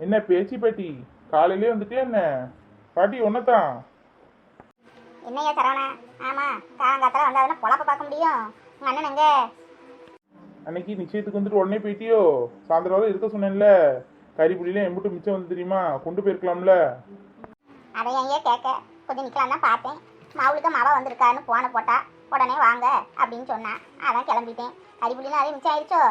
என்ன பேச்சு பாட்டி? காலையிலே வந்துட்டே என்ன? பாட்டி ஒன்னதான் என்னையா சரவணா ஆமா காலங்காத்தால வந்தாதானே பொழப்ப பார்க்க முடியும். உங்க அண்ணன் எங்க? அன்னைக்கு நிச்சயத்துக்கு வந்துட்டு உடனே போயிட்டியோ? சாயந்தரம் வரை இருக்க சொன்னேன்ல. கறிப்புடியில எம்பிட்டு மிச்சம் வந்து தெரியுமா? கொண்டு போயிருக்கலாம்ல. அதை ஏன் கேட்க? கொஞ்சம் நிக்கலாம் தான் பார்த்தேன். மாவுளுக்கு மாவா வந்திருக்காருன்னு போன போட்டா உடனே வாங்க அப்படின்னு சொன்னா. அதான் கிளம்பிட்டேன். அரிப்புலின்னு அதே மிச்சம் ஆயிடுச்சோ?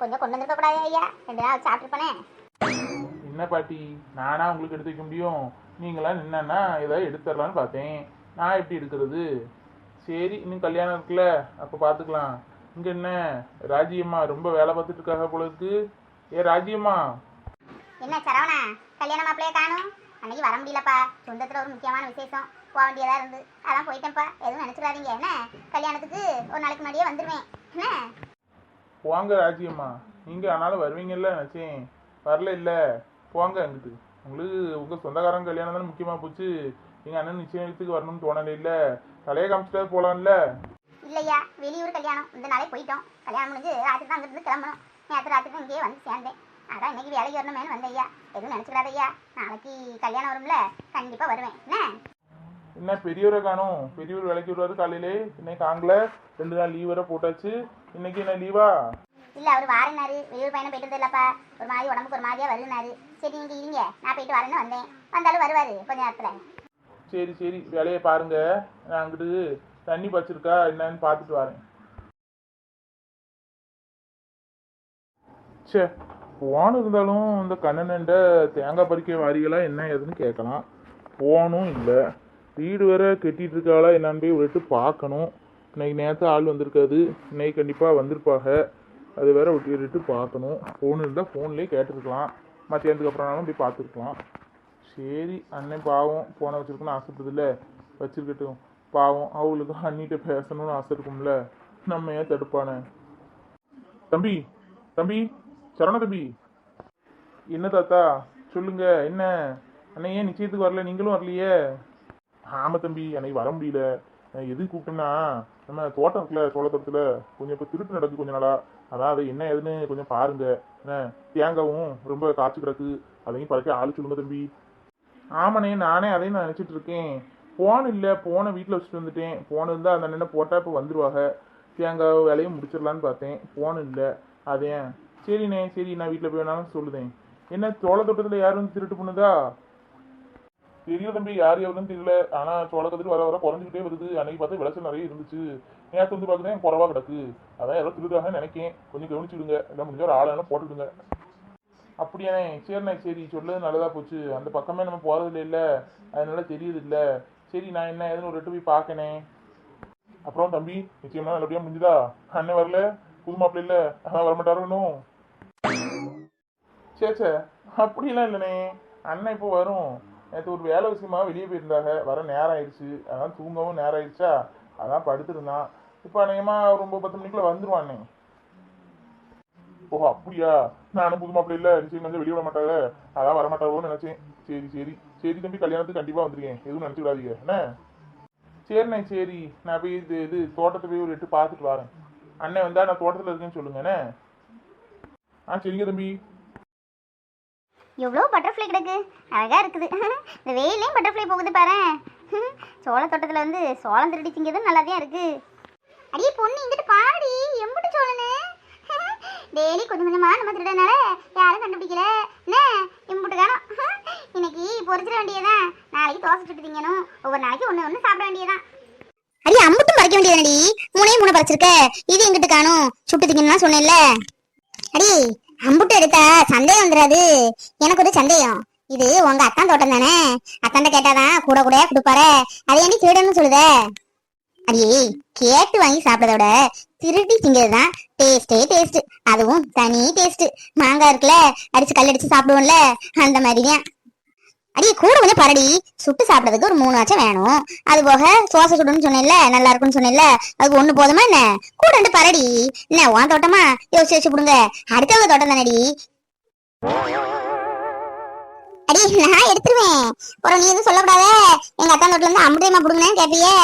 கொஞ்சம் கொண்டு வந்திருக்க கூடாது ஐயா. ரெண்டு நாள் சாப்பிட்டுருப்பேனே. என்ன பாட்டி? நானா உங்களுக்கு எடுத்து வைக்க முடியும்? நீங்களா நின்னா ஏதாவது எடுத்துடலான்னு பார்த்தேன். நான் எப்படி எடுக்கிறது? சரி இன்னும் கல்யாணம் இருக்குல்ல அப்போ பார்த்துக்கலாம். இங்கே என்ன? ராஜியம்மா ரொம்ப வேலை பார்த்துட்டு இருக்காங்க போல இருக்கு. ஏ ராஜியம்மா. என்ன சரவணா கல்யாண மாப்பிள்ளைய காணும்? அன்னைக்கு வர முடியலப்பா. சொந்தத்தில் ஒரு முக்கியமான விசேஷம். போக வேண்டியதா இருந்து. அதான் போயிட்டேன்ப்பா. எதுவும் நினச்சிடாதீங்க. என்ன? கல்யாணத்துக்கு ஒரு நாளைக்கு முன்னாடியே வந்துடுவேன் என்ன? போங்க ராஜியம்மா. நீங்கள் ஆனாலும் வருவீங்கல்ல நினச்சேன். வரல இல்லை. போங்க அங்கிட்டு. உங்களுக்கு உங்கள் சொந்தக்காரங்க கல்யாணம் தானே முக்கியமாக போச்சு. எங்கள் அண்ணன் நிச்சயத்துக்கு வரணும்னு தோணலை இல்லை. தலையை காமிச்சிட்டா போகலாம்ல இல்லையா? வெளியூர் கல்யாணம். இந்த நாளே போயிட்டோம். கல்யாணம் முடிஞ்சு ராத்திரி தான் அங்கிருந்து கிளம்பணும். நேற்று ராத்திரி தான் இங்கேயே வந்து சேர்ந்தேன். அதான் இன்னைக்கு வேலைக்கு வரணுமேனு வந்தேன் ஐயா. எதுவும் நினச்சிடாத ஐயா. நாளைக்கு கல்யாணம் வரும்ல. கண்டிப்பாக வருவேன். என்ன? என்ன பெரியவரை காணும். பெரியவர் வேலைக்கு வருவாரு காலையிலே. இன்னைக்கு ஆங்கல. ரெண்டு நாள் லீவ் வர போட்டாச்சு. இன்னைக்கு என்ன லீவா இல்லை அவர் வாரினாரு வெளியூர் பயணம் போயிட்டு இல்லப்பா ஒரு மாதிரி உடம்புக்கு ஒரு மாதிரியா வருனாரு சரி நீங்கள் இருங்க. நான் போயிட்டு வரேன்னு வந்தேன். வந்தாலும் வருவார் கொஞ்ச நேரத்தில். சரி சரி. வேலையை பாருங்க. நான் அங்கிட்டு தண்ணி பச்சிருக்கா என்னன்னு பார்த்துட்டு வரேன். சே போன் இருந்தாலும் இந்த கண்ணனண்ட தேங்காய் பறிக்க வாரிகளா என்ன ஏதுன்னு கேட்கலாம். போனும் இல்லை. வீடு வேற கெட்டிட்டு இருக்காளா என்னன்னு போய் விட்டு பார்க்கணும். இன்னைக்கு நேரத்தை ஆள் வந்திருக்காது. இன்னைக்கு கண்டிப்பாக வந்திருப்பாங்க அது வேற விட்டு விட்டு பார்க்கணும். ஃபோன் இருந்தால் ஃபோன்லேயே கேட்டிருக்கலாம். மத்தியானத்துக்கு அப்புறம்னாலும் போய் பார்த்துருக்கலாம். சரி அண்ணன் பாவம் ஃபோனை வச்சிருக்கணும்னு ஆசைப்படுதில்ல. வச்சுருக்கட்டும். பாவம் அவங்களுக்கும் அண்ணிட்ட பேசணும்னு ஆசை இருக்கும்ல. நம்ம ஏன் தடுப்பானே? தம்பி தம்பி சரண தம்பி. என்ன தாத்தா? சொல்லுங்க என்ன? அண்ணன் ஏன் நிச்சயத்துக்கு வரல? நீங்களும் வரலையே. ஆம தம்பி அன்னைக்கு வர முடியல. எது எதுக்கு கூப்பிட்டேன்னா நம்ம தோட்டம் இருக்குல்ல சோளத்தோட்டத்தில். கொஞ்சம் இப்போ திருட்டு நடக்குது கொஞ்ச நாளாக அதாவது என்ன ஏதுன்னு கொஞ்சம் பாருங்க. என்ன? தேங்காவும் ரொம்ப காய்ச்சி கிடக்கு. அதையும் பறக்க ஆளு சொல்லுங்க தம்பி. ஆமாண்ணே நானே அதையும் நான் நினச்சிட்டு இருக்கேன். போன் இல்லை ஃபோனை வீட்டில் வச்சுட்டு வந்துட்டேன். போன் இருந்தால் அந்த அண்ணனை போட்டால் இப்போ வந்துருவாங்க தேங்காய் வேலையும் முடிச்சிடலான்னு பார்த்தேன். ஃபோன் இல்லை. அதே சரிண்ணே சரி நான் வீட்டில் போய் வேணாலும் சொல்லுதேன். என்ன சோளத்தோட்டத்தில் யாரும் வந்து திருட்டு பண்ணுதா? தெரியல தம்பி யார் எவ்வளோன்னு தெரியல. ஆனால் சோளக்கத்துக்கு வர வர குறைஞ்சிக்கிட்டே வருது. அன்னைக்கு பார்த்து விளைச்சல் நிறைய இருந்துச்சு. நேற்று வந்து பார்க்குறேன் குறவா கிடக்கு. அதான் ஏதோ திருதாக நினைக்கேன். கொஞ்சம் கவனிச்சுடுங்க இல்லை முடிஞ்ச ஒரு ஆளெல்லாம் போட்டுடுங்க அப்படியாண்ணே சரிண்ணே. சரி சொல்லது நல்லதா போச்சு. அந்த பக்கமே நம்ம போறது இல்லை அதனால தெரியுது இல்லை. சரி நான் என்ன ஏதுன்னு ஒரு ரெட்டு போய் பார்க்கணே அப்புறம் தம்பி நிச்சயமா நல்லபடியா முடிஞ்சுதா? அண்ணன் வரல? புது மாப்பிள்ள இல்லை? அதான் வரமாட்டாரோ இன்னும்? சே சே. அப்படிலாம் இல்லைண்ணே. அண்ணன் இப்போ வரும். நேற்று ஒரு வேலை விஷயமா வெளியே போயிருந்தாங்க. வர நேரம் ஆயிடுச்சு. அதான் தூங்கவும் நேரம் ஆயிடுச்சா? அதான் படுத்துருந்தான். இப்போ அநேகமாக ஒரு ஒன்பது பத்து மணிக்குள்ள வந்துருவானே ஓ அப்படியா? நானும் புது மாப்பிள்ள இல்லை. நிச்சயம் வந்து வெளியே விட மாட்டாங்க அதான் வர மாட்டாங்களோன்னு நினைச்சேன். சரி சரி. சரி தம்பி கல்யாணத்துக்கு கண்டிப்பாக வந்துருக்கேன். எதுவும் நினைச்சுடாதீங்க என்ன? சரிண்ணே சரி. நான் போய் இது இது தோட்டத்தை போய் ஒரு எட்டு பார்த்துட்டு வரேன். அண்ணன் வந்தால் நான் தோட்டத்தில் இருக்கேன்னு சொல்லுங்கண்ணே என்ன? ஆ சரிங்க தம்பி. எவ்வளோ பட்டர்ஃப்ளை கிடக்கு? அழகாக இருக்குது. இந்த வெயிலையும் பட்டர்ஃப்ளை போகுது பாரு. சோள தோட்டத்தில் வந்து சோளம் திருடி திங்கிறதும் நல்லா தான் இருக்குது அடியே பொண்ணு இங்கிட்டு பாடி எம்பிட்டு சோழனு டெய்லி கொஞ்சம் கொஞ்சமாக நம்ம திருடனால யாரும் கண்டுபிடிக்கல. என்ன? எம்பிட்டு காணும். இன்னைக்கு பொறிச்சிட வேண்டியதான் நாளைக்கு தோசை சுட்டு திங்கணும். ஒவ்வொரு நாளைக்கு ஒன்று ஒன்று சாப்பிட வேண்டியதான் அடி அம்புட்டும் பறிக்க வேண்டியதானடி மூணையும் மூணு பறிச்சிருக்க. இது எங்கிட்டு காணும்? சுட்டு திங்கணும்னா சொன்னேன்ல. அடி அம்புட்டு எடுத்தா சந்தேகம் வந்துடாது எனக்கு ஒரு சந்தேகம். இது உங்க அத்தான் தோட்டம் தானே? அத்தாண்ட கேட்டாதான் கூட கூட கொடுப்பாரு. அது ஏண்டி திருடன்னு சொல்லுத? அடியே கேட்டு வாங்கி சாப்பிடறத விட திருடி திங்கிறது தான் டேஸ்டே டேஸ்ட் அதுவும் தனி டேஸ்ட் மாங்காய் இருக்குல்ல அடிச்சு கல் அடிச்சு சாப்பிடுவோம்ல அந்த மாதிரிதான். அடி கூட கொஞ்சம் பரடி. சுட்டு சாப்பிடறதுக்கு ஒரு மூணு ஆச்சும் வேணும். அது போக சோசை சுடுன்னு சொன்னேன்ல நல்லா இருக்குன்னு சொன்னேன்ல அதுக்கு ஒண்ணு போதுமா என்ன? கூட ரெண்டு பரடி. என்ன உன் தோட்டமா? யோசிச்சு யோசிச்சு கொடுங்க அடுத்தவங்க தோட்டம் தானடி. அடி நான் எடுத்துருவேன். அப்புறம் நீ எதுவும் சொல்லக்கூடாத. எங்க அத்தா தோட்டத்துல இருந்து அம்புடையமா புடுங்கன்னு கேப்பியே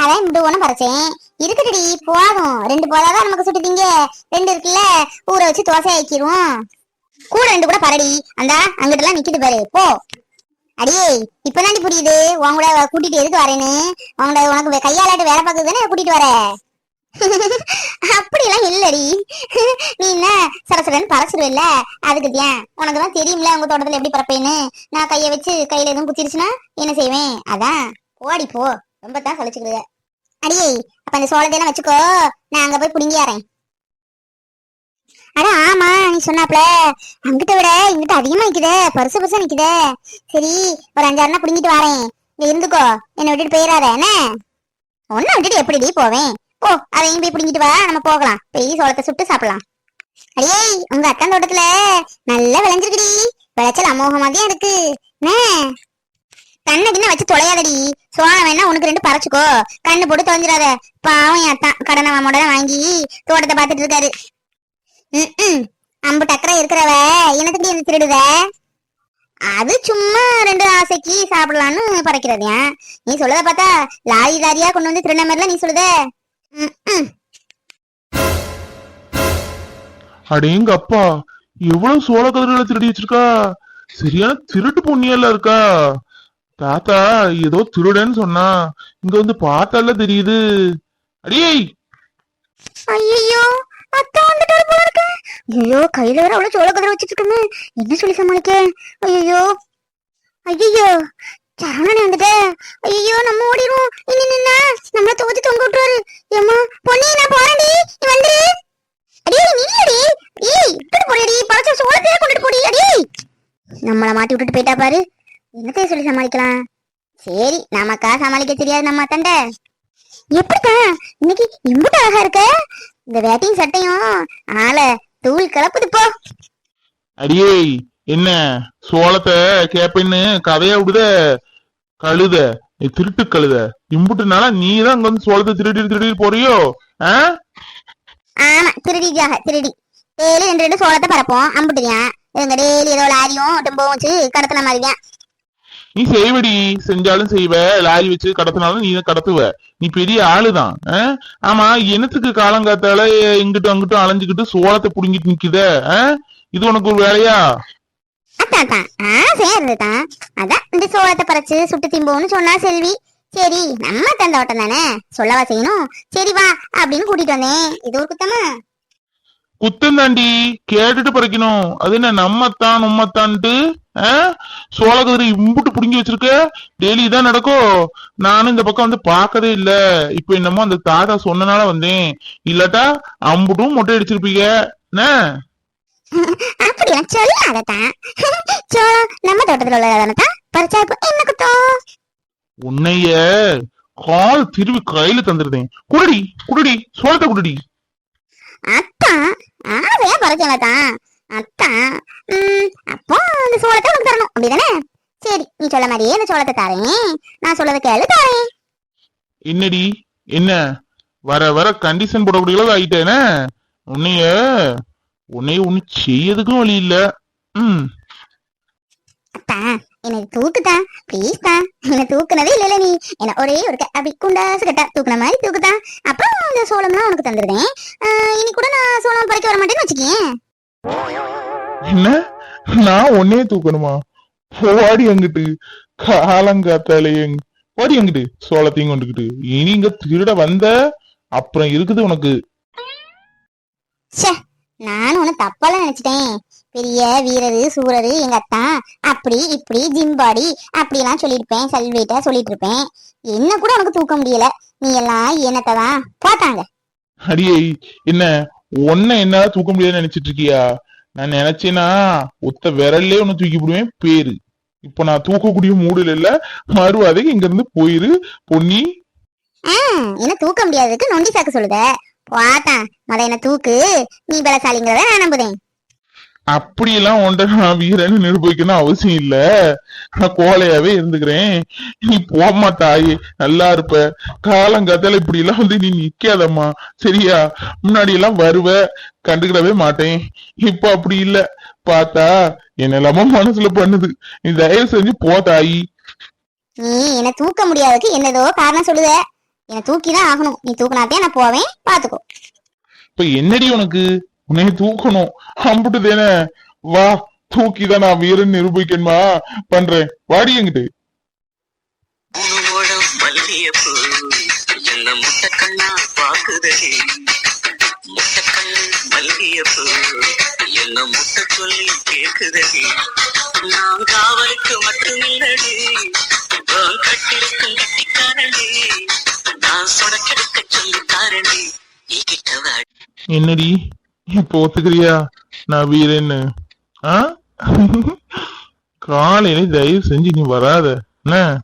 அதான் இப்படி ஒண்ணு பறிச்சேன். இருக்குடி போதும். ரெண்டு போதாதான் நமக்கு சுட்டுதீங்க ரெண்டு இருக்குல்ல ஊற வச்சு தோசை ஆக்கிடுவோம் கூட ரெண்டு கூட பரடி. அந்த அங்கிட்ட எல்லாம் நிக்குது பாரு. போ. அடியே இப்பதான் புரியுது. உன் கூட கூட்டிட்டு எதுக்கு வரேன்னு? உங்களோட உனக்கு வே- வேலை பார்க்கறது தானே கூட்டிட்டு வர? அப்படியெல்லாம் இல்லடி. நீ என்ன சரசரன்னு பறச்சிருவில்ல? அதுக்கு தியான் உனக்கு தான் தெரியும்ல உங்க தோட்டத்துல எப்படி பறப்பேன்னு. நான் கைய வச்சு கையில எதுவும் குத்திருச்சுன்னா என்ன செய்வேன்? அதான். ஓடி போ. ரொம்ப தான் கழிச்சுக்கிடுத அடியே அப்ப இந்த சோளத்தையெல்லாம் வச்சுக்கோ. நான் அங்க போய் புடுங்கியாரேன் அட சொன்னாப்ல? அங்கிட்ட விட இங்கிட்ட அதிகமா நிக்குதே. பருசு பருசா நிக்குதே. சரி ஒரு அஞ்சாறுனா புடுங்கிட்டு வரேன். இங்க இருந்துக்கோ. என்னை விட்டுட்டு போயிடாத என்ன? உன்னை விட்டுட்டு எப்படிடி போவேன்? ஓ அதையும் போய் புடிங்கிட்டு வா. நம்ம போகலாம். போய் சோளத்தை சுட்டு சாப்பிடலாம். அடியே உங்க அத்தான் தோட்டத்துல நல்லா விளைஞ்சிருக்குடி. விளைச்சல் அமோகமாதியா இருக்கு. என்ன? கண்ணை கிண்ண வச்சு தொலையாதடி. சோளம் வேணா உனக்கு ரெண்டு பறச்சுக்கோ. கண்ணு போட்டு தொலைஞ்சிடாத. பாவம் என் அத்தான். கடனை மாமோட வாங்கி தோட்டத்தை பார்த்துட்டு இருக்காரு. ம். அம்பு டக்கரா இருக்கிறவ எனக்கு என்ன திருடுத அது சும்மா ரெண்டு ஆசைக்கு சாப்பிடலான்னு பறக்கிறதுயா. நீ சொல்றத பார்த்தா லாரி லாரியா கொண்டு வந்து திருடின மாதிரிலாம் நீ சொல்லுத. அடேங்க அப்பா எவ்வளவு சோள கதிர்களை திருடி வச்சிருக்கா? சரியான திருட்டு பொண்ணியெல்லாம் இருக்கா. தாத்தா ஏதோ திருடன்னு சொன்னா இங்க வந்து பார்த்தால தெரியுது. அடியே! ஐயோ போல இருக்கு ஐயோ கையில வேற அவ்வளவு சோள கதிரை வச்சிட்டு இருக்குமே என்ன சொல்லி சமாளிக்க? ஐயோ ஐயோ சரவணன் வந்துட்ட. ஐயோ நம்ம ஓடிடுவோம். இனி நின்னா நம்மள துவச்சு தொங்க விட்டுருவாரு ஏமா பொண்ணி நான் போறேன்டி. நீ வந்துரு. அடியே நில்லடி. ஏய் இப்படி போடியடி பழச்ச சோளத்தையே கொண்டுட்டு போடி. அடி. நம்மள மாட்டி விட்டுட்டு போயிட்டா பாரு. என்னத்தைய சொல்லி சமாளிக்கலாம்? சரி நமக்கா சமாளிக்க தெரியாது நம்ம தண்டை எப்படிதான் இன்னைக்கு இம்புட்டு அழகா இருக்க? இந்த வேட்டிங் சட்டையும் ஆள தூள் கலப்புது போ. அடியே என்ன சோளத்தை கேப்பேன்னு கதையா விடுத? கழுத நீ திருட்டு கழுத. இம்புட்டுனால நீ தான் அங்க வந்து சோளத்தை திருடி திருடி போறியோ? ஆ? ஆமா திருடிஜாக திருடி. டெய்லி ரெண்டு ரெண்டு சோளத்தை பரப்போம் அம்புட்டுதியான் இவங்க டெய்லி ஏதோ லாரியும் டெம்போவும் வச்சு கடத்தின மாதிரிதான் நீ செய்வடி செஞ்சாலும் செய்வ லாரி வச்சு கடத்தினாலும் நீ கடத்துவ. நீ பெரிய ஆளுதான் ஆ? ஆமா என்னத்துக்கு காலங்காத்தால இங்கிட்டும் அங்கிட்டும் அலைஞ்சுக்கிட்டு சோளத்தை புடுங்கிட்டு நிக்குத ஆஹ் இது உனக்கு ஒரு வேலையா? அதான் இந்த சோளத்தை பறைச்சு சுட்டு திம்போன்னு சொன்னா செல்வி. சரி நம்ம தந்தோட்டம் தானே? சொல்லவா செய்யணும்? சரி வா அப்படின்னு கூட்டிட்டு வந்தேன். இது ஒரு குத்தமா? குத்தம் தாண்டி கேட்டுட்டு பறிக்கணும். அது என்ன நம்மத்தான் நம்மத்தான்ட்டு சோளக்கதிரி இம்புட்டு புடுங்கி வச்சிருக்க? டெய்லி இதான் நடக்கும். நானும் இந்த பக்கம் வந்து பார்க்கதே இல்ல. இப்ப என்னமோ அந்த தாத்தா சொன்னனால வந்தேன். இல்லாட்டா அம்புட்டும் மொட்டை அடிச்சிருப்பீங்க. அப்படிலாம் சொல்லாததான். சோளம் நம்ம தோட்டத்துல உள்ளதானதான் பறிச்சா என்ன குத்தம் உன்னைய கால் திருவி கையில தந்துருதேன். குடுடி குடுடி சோளத்தை குடுடி. அத்தான் ஆசையா பறிச்சவதான் அத்தான். ம், அப்போ அந்த சோளத்தை உனக்கு தரணும். அப்படிதானே? சரி நீ சொல்ல மாதிரியே அந்த சோளத்தை தரேன். நான் சொல்லதை கேளு தரேன். என்னடி? என்ன? வர வர கண்டிஷன் போடக்கூடியளவு ஆயிட்டேனே? உன்னைய உன்னைய ஒண்ணு செய்யறதுக்கும் வழி இல்ல. ம். அத்தான் எனக்கு தூக்குதான் ப்ளீஸ் தான் என்ன தூக்குனதே இல்லைல்ல நீ. என்ன ஒரே ஒரு அப்படி குண்டாசு கட்டா தூக்குன மாதிரி தூக்குதான் அப்புறம் அந்த சோளம்லாம் உனக்கு தந்துருதேன் இனி கூட நான் சோளம் பறிக்க வர மாட்டேன்னு வச்சுக்கேன். என்ன? நான் உன்னையே தூக்கணுமா? போடி அங்கிட்டு. காலங்காத்தாலேயே போடி அங்கிட்டு. சோளத்தையும் கொண்டுகிட்டு இனி இங்க திருட வந்த அப்புறம் இருக்குது உனக்கு. நானும் ஒண்ணு தப்பால நினைச்சிட்டேன். பெரிய வீரரு சூரரு எங்க அத்தான் அப்படி இப்படி ஜிம்பாடி அப்படிலாம் சொல்லியிருப்பேன் சல்வேட்டா சொல்லிட்டு இருப்பேன் என்ன கூட உனக்கு தூக்க முடியல. நீ எல்லாம் என்னத்தை தான் பார்த்தாங்க. அடியே என்ன உன்னை என்னால தூக்க முடியாதுன்னு நினைச்சிட்டு இருக்கியா? நான் நினைச்சேனா ஒத்த விரல்லே உன்னை தூக்கி விடுவேன் பேரு. இப்ப நான் தூக்கக்கூடிய மூடுல இல்ல மறுவாதைக்கு இங்க இருந்து போயிரு பொன்னி. என்ன தூக்க முடியாததுக்கு நொண்டி சாக்கு சொல்லுத. வாத்தான் மத என்ன தூக்கு. நீ பலசாலிங்கிறத நான் நம்புதேன். அப்படியெல்லாம் உன்ட நான் வீரன்னு நிரூபிக்கணும் அவசியம் இல்ல. நான் கோலையாவே இருந்துக்கிறேன். நீ போம்மா தாயே நல்லா இருப்ப. காலங்காத்தால இப்படி எல்லாம் வந்து நீ நிக்காதம்மா. சரியா? முன்னாடி எல்லாம் வருவ. கண்டுக்கிடவே மாட்டேன். இப்ப அப்படி இல்ல. பார்த்தா என்னெல்லாமோ மனசுல பண்ணுது. நீ தயவு செஞ்சு போ தாயி. நீ என்ன தூக்க முடியாததுக்கு என்னதோ காரணம் சொல்லுத. என்ன தூக்கிதான் ஆகணும். நீ தூக்கினாத்தே நான் போவேன். பாத்துக்கோ இப்ப என்னடி உனக்கு? உன்னை தூக்கணும். அம்புட்டு தானே. வா தூக்கிதான் நான் வீரன் நிரூபிக்கணுமா? பண்றேன். வாடி மல்லியப்பூ என்ன முட்டை சொல்லி கேக்குதடி நான் காவலுக்கு மட்டுமில்லடி நான் கட்டிருக்கும் கட்டிக்காரண்டி நான் சொடக்கெடுக்க சொல்லி கிட்ட என்னடி? இப்போ ஒத்துக்கிறியா? நான் வீரன்னு. ஆ? காலையில தயவு செஞ்சு நீ வராத. என்ன?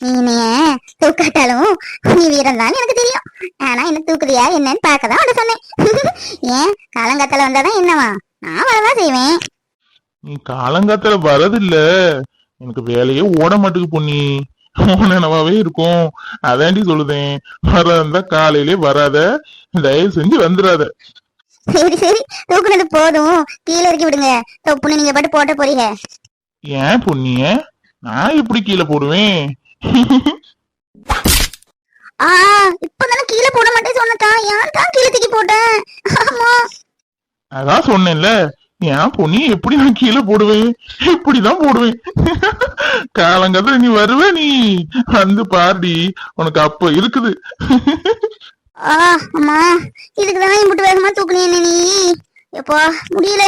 நீ என்னைய தூக்காட்டாலும் நீ வீரம் தான் எனக்கு தெரியும். ஆனா என்ன தூக்குறியா என்னன்னு பார்க்க தான் உன்னை சொன்னேன். ஏன்? காலங்காத்தால வந்தாதான் என்னவா? நான் வரதான் செய்வேன். நீ காலங்காத்தால வரதில்ல. எனக்கு வேலையே ஓட மாட்டுக்கு பொண்ணி நினைவாவே இருக்கும். அதாண்டி சொல்லுதேன். வராதா காலையிலே வராத. தயவு செஞ்சு வந்துடாத சரி சரி. தூக்குனது போதும். கீழே இறக்கி விடுங்க. தொப்புன்னு நீங்க பாட்டு போட்ட போறீங்க. ஏன் பொண்ணிய நான் எப்படி கீழே போடுவேன்? ஆ இப்பதானே கீழே போட மாட்டேன் சொன்னதா யார் தான் கீழே தூக்கி போட்டேன்? ஆமா. அதான் சொன்னேன்ல. ஏன் பொண்ணி எப்படி நான் கீழே போடுவேன்? இப்படிதான் போடுவேன். காலங்காத்துல நீ வருவ நீ? வந்து பாருடி. உனக்கு அப்ப இருக்குது. ஆ அம்மா இதுக்கு தானே இம்புட்டு வேகமா தூக்குனே நீ? எப்பா முடியல.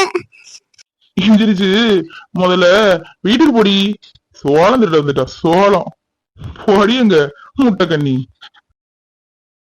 எந்திரிச்சு முதல்ல வீட்டுக்கு போடி. சோளம் திருட்டு வந்துட்டா சோளம். போடி எங்க முட்டை கண்ணி.